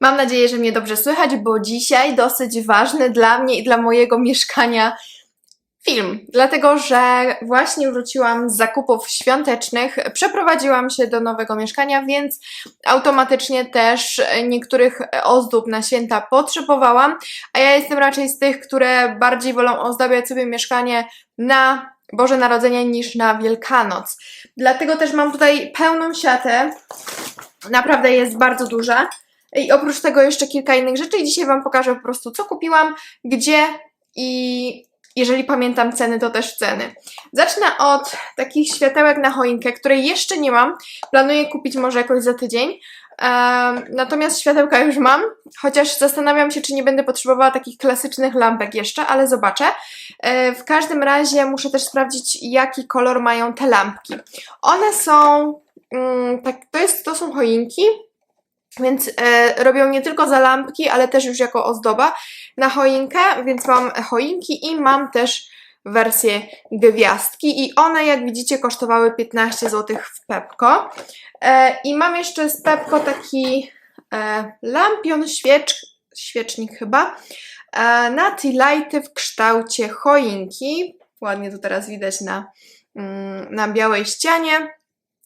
Mam nadzieję, że mnie dobrze słychać, bo dzisiaj dosyć ważny dla mnie i dla mojego mieszkania film. Dlatego, że właśnie wróciłam z zakupów świątecznych, przeprowadziłam się do nowego mieszkania, więc automatycznie też niektórych ozdób na święta potrzebowałam, a ja jestem raczej z tych, które bardziej wolą ozdabiać sobie mieszkanie na Boże Narodzenie niż na Wielkanoc. Dlatego też mam tutaj pełną siatę. Naprawdę jest bardzo duża. I oprócz tego jeszcze kilka innych rzeczy i dzisiaj Wam pokażę po prostu co kupiłam, gdzie i jeżeli pamiętam ceny, to też ceny. Zacznę od takich światełek na choinkę, której jeszcze nie mam. Planuję kupić może jakoś za tydzień. Natomiast światełka już mam, chociaż zastanawiam się, czy nie będę potrzebowała takich klasycznych lampek jeszcze, ale zobaczę. E, w każdym razie muszę też sprawdzić, jaki kolor mają te lampki. One są, mm, tak, to, jest, to są choinki, więc e, robią nie tylko za lampki, ale też już jako ozdoba na choinkę, więc mam choinki i mam też wersję gwiazdki i one jak widzicie kosztowały 15 zł w Pepko. E, I mam jeszcze z Pepko taki e, lampion, świecz, świecznik chyba, e, na lighty w kształcie choinki. Ładnie to teraz widać na, mm, na białej ścianie,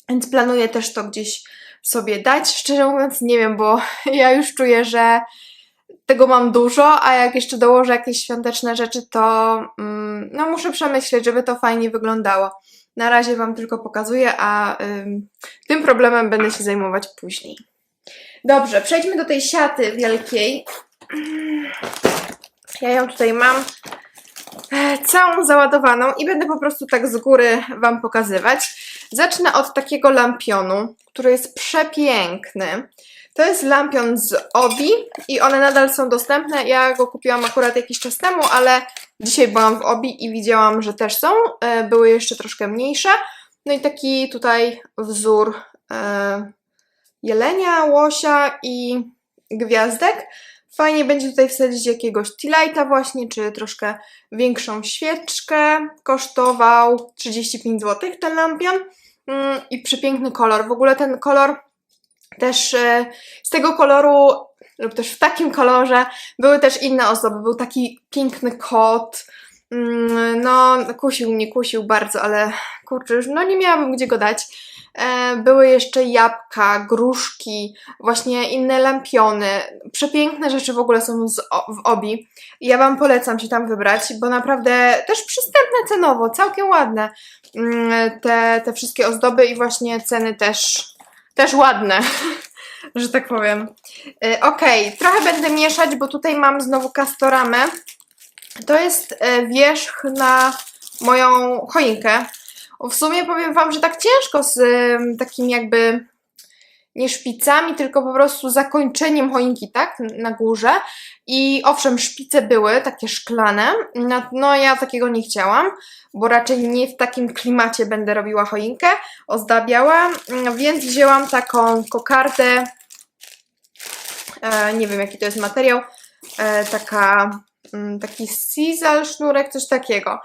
więc planuję też to gdzieś sobie dać. Szczerze mówiąc, nie wiem, bo ja już czuję, że tego mam dużo, a jak jeszcze dołożę jakieś świąteczne rzeczy, to mm, no muszę przemyśleć, żeby to fajnie wyglądało. Na razie Wam tylko pokazuję, a ym, tym problemem będę się zajmować później. Dobrze, przejdźmy do tej siaty wielkiej. Ja ją tutaj mam e, całą załadowaną i będę po prostu tak z góry Wam pokazywać. Zacznę od takiego lampionu, który jest przepiękny. To jest lampion z Obi i one nadal są dostępne. Ja go kupiłam akurat jakiś czas temu, ale dzisiaj byłam w Obi i widziałam, że też są. E, Były jeszcze troszkę mniejsze. No i taki tutaj wzór e, jelenia, łosia i gwiazdek. Fajnie będzie tutaj wsadzić jakiegoś tea właśnie, czy troszkę większą świeczkę. Kosztował 35 zł ten lampion. Mm, I przepiękny kolor. W ogóle ten kolor też e, z tego koloru, lub też w takim kolorze, były też inne ozdoby. Był taki piękny kot. Mm, No, kusił mnie, kusił bardzo, ale kurczę, już no nie miałabym gdzie go dać. E, Były jeszcze jabłka, gruszki, właśnie inne lampiony. Przepiękne rzeczy w ogóle są z, w obi. Ja Wam polecam się tam wybrać, bo naprawdę też przystępne cenowo, całkiem ładne mm, te, te wszystkie ozdoby i właśnie ceny też, też ładne, że tak powiem. Y, Okej, trochę będę mieszać, bo tutaj mam znowu kastoramę. To jest e, wierzch na moją choinkę. W sumie powiem Wam, że tak ciężko z takim jakby nie szpicami, tylko po prostu zakończeniem choinki, tak? Na górze. I owszem, szpice były takie szklane. No, no ja takiego nie chciałam, bo raczej nie w takim klimacie będę robiła choinkę, ozdabiała, mm, więc wzięłam taką kokardę. E, nie wiem jaki to jest materiał. E, taka, mm, taki sisal sznurek, coś takiego.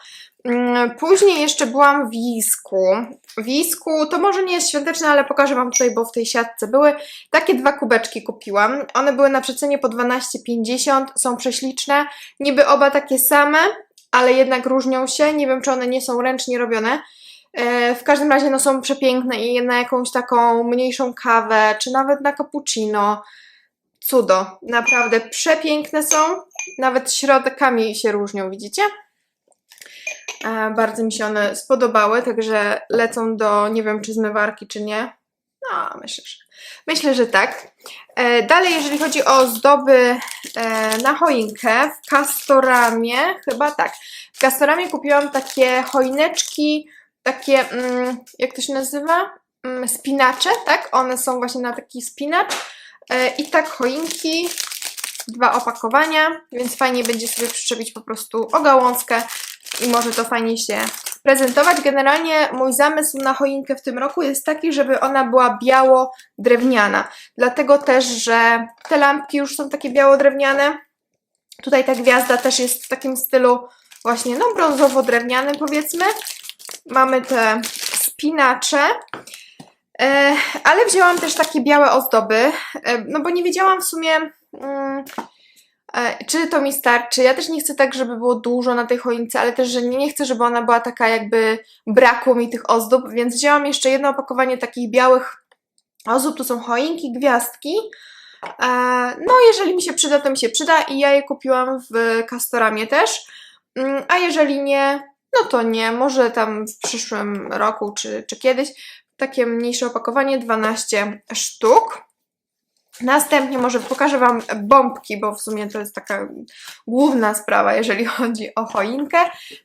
Mm, Później jeszcze byłam w Wisku. W Wisku to może nie jest świąteczne, ale pokażę Wam tutaj, bo w tej siatce były. Takie dwa kubeczki kupiłam. One były na przecenie po 12,50. Są prześliczne. Niby oba takie same, ale jednak różnią się. Nie wiem, czy one nie są ręcznie robione. E, W każdym razie no, są przepiękne i na jakąś taką mniejszą kawę, czy nawet na cappuccino. Cudo. Naprawdę przepiękne są. Nawet środkami się różnią, widzicie? Bardzo mi się one spodobały, także lecą do, nie wiem czy zmywarki, czy nie. No, myślę, że, myślę, że tak. E, Dalej, jeżeli chodzi o zdoby e, na choinkę, w Castoramie, chyba tak, w Castoramie kupiłam takie choineczki, takie, mm, jak to się nazywa? Mm, Spinacze, tak? One są właśnie na taki spinacz. E, I tak choinki, dwa opakowania, więc fajnie będzie sobie przyczepić po prostu o gałązkę i może to fajnie się prezentować. Generalnie mój zamysł na choinkę w tym roku jest taki, żeby ona była biało-drewniana. Dlatego też, że te lampki już są takie biało-drewniane. Tutaj ta gwiazda też jest w takim stylu właśnie no brązowo-drewnianym powiedzmy. Mamy te spinacze. E, ale wzięłam też takie białe ozdoby, e, no bo nie wiedziałam w sumie, mm, czy to mi starczy. Ja też nie chcę tak, żeby było dużo na tej choince, ale też, że nie, nie chcę, żeby ona była taka jakby brakło mi tych ozdób, więc wzięłam jeszcze jedno opakowanie takich białych ozdób. To są choinki, gwiazdki. E, no, jeżeli mi się przyda, to mi się przyda i ja je kupiłam w Castoramie też. Mm, A jeżeli nie, no to nie. Może tam w przyszłym roku czy, czy kiedyś. Takie mniejsze opakowanie, 12 sztuk. Następnie może pokażę Wam bombki, bo w sumie to jest taka główna sprawa, jeżeli chodzi o choinkę.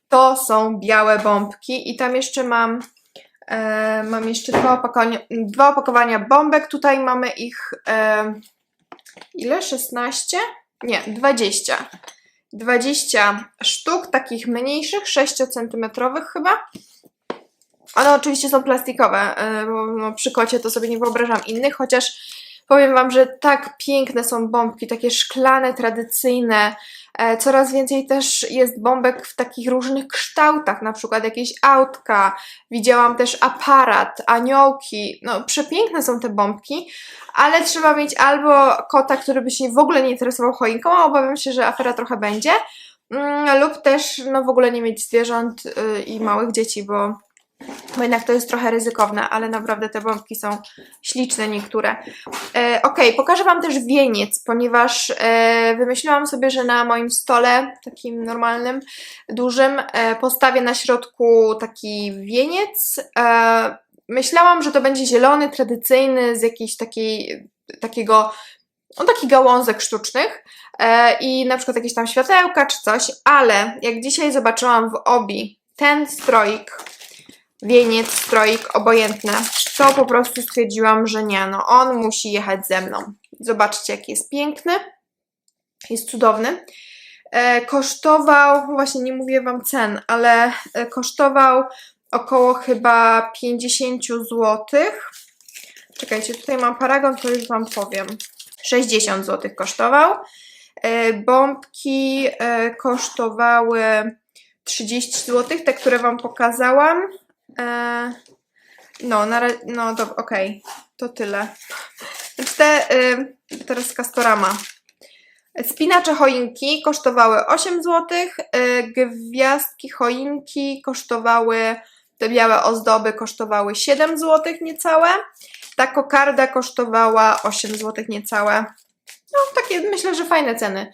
To są białe bombki i tam jeszcze mam e, mam jeszcze dwa opakowania, dwa opakowania bombek. Tutaj mamy ich e, ile? 16? Nie, 20. 20 sztuk takich mniejszych, 6 cm chyba. One oczywiście są plastikowe, e, bo no, przy kocie to sobie nie wyobrażam innych, chociaż powiem Wam, że tak piękne są bombki, takie szklane, tradycyjne. E, Coraz więcej też jest bombek w takich różnych kształtach, na przykład jakieś autka. Widziałam też aparat, aniołki. No, przepiękne są te bombki, ale trzeba mieć albo kota, który by się w ogóle nie interesował choinką, a obawiam się, że afera trochę będzie, mm, lub też no, w ogóle nie mieć zwierząt y, i małych dzieci, bo bo jednak to jest trochę ryzykowne, ale naprawdę te bombki są śliczne niektóre. E, ok, pokażę Wam też wieniec, ponieważ e, wymyśliłam sobie, że na moim stole, takim normalnym, dużym, e, postawię na środku taki wieniec. E, myślałam, że to będzie zielony, tradycyjny, z jakiejś takiej, takiego, no takich gałązek sztucznych e, i na przykład jakieś tam światełka czy coś, ale jak dzisiaj zobaczyłam w obi ten stroik, wieniec, stroik, obojętne, to po prostu stwierdziłam, że nie, no on musi jechać ze mną. Zobaczcie, jaki jest piękny, jest cudowny. E, kosztował, właśnie nie mówię Wam cen, ale e, kosztował około chyba 50 zł. Czekajcie, tutaj mam paragon, to już Wam powiem. 60 zł kosztował. E, bombki e, kosztowały 30 zł, te, które Wam pokazałam. E, no, na, no to okej, to tyle. Więc te, y, teraz Castorama. Spinacze choinki kosztowały 8 zł, y, gwiazdki choinki kosztowały, te białe ozdoby kosztowały 7 zł niecałe, ta kokarda kosztowała 8 zł niecałe. No, takie myślę, że fajne ceny.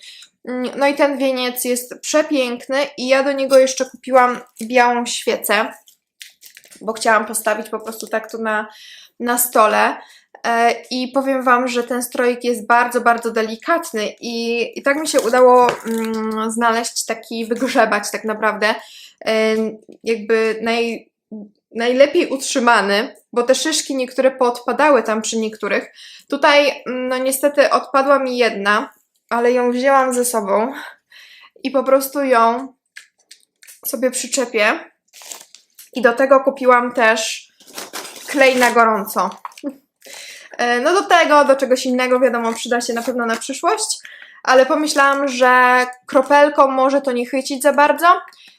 Mm, No i ten wieniec jest przepiękny i ja do niego jeszcze kupiłam białą świecę bo chciałam postawić po prostu tak tu na, na stole. E, I powiem Wam, że ten stroik jest bardzo, bardzo delikatny i, i tak mi się udało mm, znaleźć taki, wygrzebać tak naprawdę e, jakby naj, najlepiej utrzymany, bo te szyszki niektóre poodpadały tam przy niektórych. Tutaj, mm, no niestety odpadła mi jedna, ale ją wzięłam ze sobą i po prostu ją sobie przyczepię. I do tego kupiłam też klej na gorąco. E, No do tego, do czegoś innego, wiadomo, przyda się na pewno na przyszłość, ale pomyślałam, że kropelką może to nie chwycić za bardzo,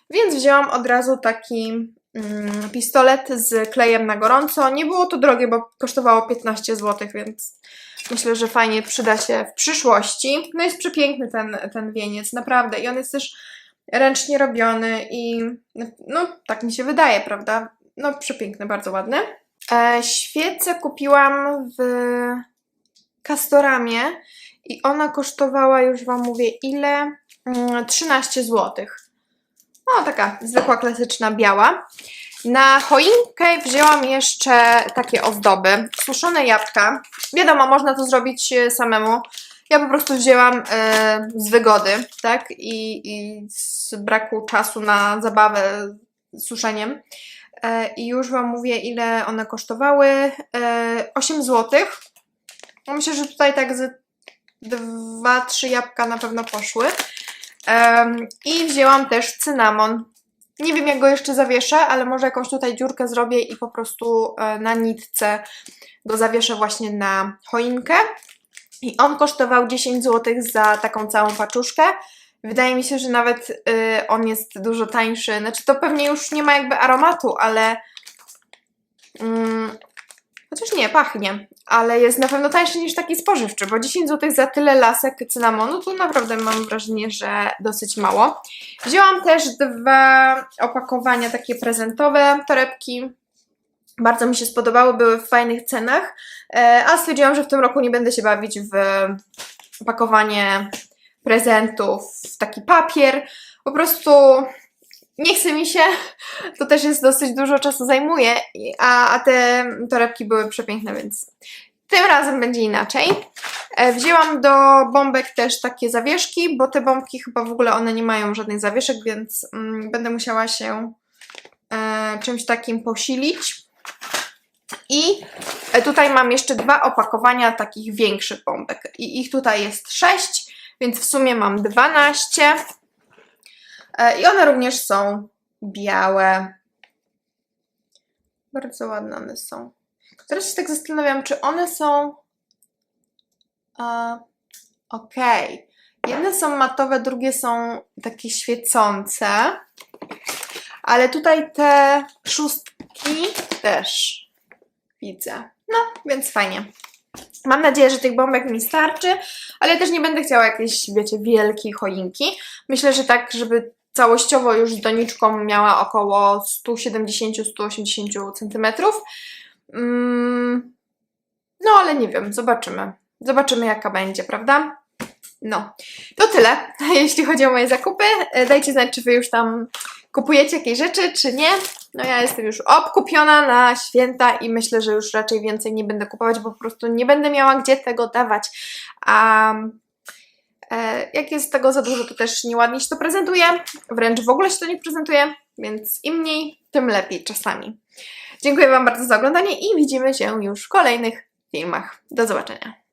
więc wzięłam od razu taki mm, pistolet z klejem na gorąco. Nie było to drogie, bo kosztowało 15 zł, więc myślę, że fajnie przyda się w przyszłości. No jest przepiękny ten, ten wieniec, naprawdę. I on jest też ręcznie robiony i no tak mi się wydaje, prawda? No przepiękny, bardzo ładny. E, świecę kupiłam w Castoramie i ona kosztowała, już Wam mówię, ile? Mm, 13 zł. No taka zwykła, klasyczna, biała. Na choinkę wzięłam jeszcze takie ozdoby. Suszone jabłka. Wiadomo, można to zrobić e, samemu. Ja po prostu wzięłam e, z wygody, tak? I, I z braku czasu na zabawę suszeniem. E, I już Wam mówię, ile one kosztowały. E, 8 zł. Myślę, że tutaj tak z 2-3 jabłka na pewno poszły. Em, I wzięłam też cynamon. Nie wiem, jak go jeszcze zawieszę, ale może jakąś tutaj dziurkę zrobię i po prostu e, na nitce go zawieszę właśnie na choinkę. I on kosztował 10 zł za taką całą paczuszkę. Wydaje mi się, że nawet y, on jest dużo tańszy. Znaczy, to pewnie już nie ma jakby aromatu, ale mm, Chociaż nie, pachnie, ale jest na pewno tańszy niż taki spożywczy, bo 10 zł za tyle lasek cynamonu to naprawdę mam wrażenie, że dosyć mało. Wzięłam też dwa opakowania takie prezentowe torebki. Bardzo mi się spodobały, były w fajnych cenach, e, a stwierdziłam, że w tym roku nie będę się bawić w pakowanie prezentów w taki papier. Po prostu nie chce mi się, to też jest dosyć dużo czasu zajmuje, a, a te torebki były przepiękne, więc tym razem będzie inaczej. E, Wzięłam do bombek też takie zawieszki, bo te bombki chyba w ogóle one nie mają żadnych zawieszek, więc mm, będę musiała się e, czymś takim posilić. I e, tutaj mam jeszcze dwa opakowania takich większych bombek. I ich tutaj jest sześć, więc w sumie mam 12. E, I one również są białe. Bardzo ładne one są. Teraz się tak zastanawiam, czy one są. E, Okej. Jedne są matowe, drugie są takie świecące. Ale tutaj te szóstki też widzę. No, więc fajnie. Mam nadzieję, że tych bombek mi starczy, ale też nie będę chciała jakiejś, wiecie, wielkiej choinki. Myślę, że tak, żeby całościowo już doniczką miała około 170-180 cm. Mm, no, ale nie wiem, zobaczymy. Zobaczymy, jaka będzie, prawda? No, to tyle, jeśli chodzi o moje zakupy. E, Dajcie znać, czy Wy już tam kupujecie jakieś rzeczy, czy nie. No ja jestem już obkupiona na święta i myślę, że już raczej więcej nie będę kupować, bo po prostu nie będę miała gdzie tego dawać. A e, jak jest tego za dużo, to też nieładnie się to prezentuje. Wręcz w ogóle się to nie prezentuje, więc im mniej, tym lepiej czasami. Dziękuję Wam bardzo za oglądanie i widzimy się już w kolejnych filmach. Do zobaczenia.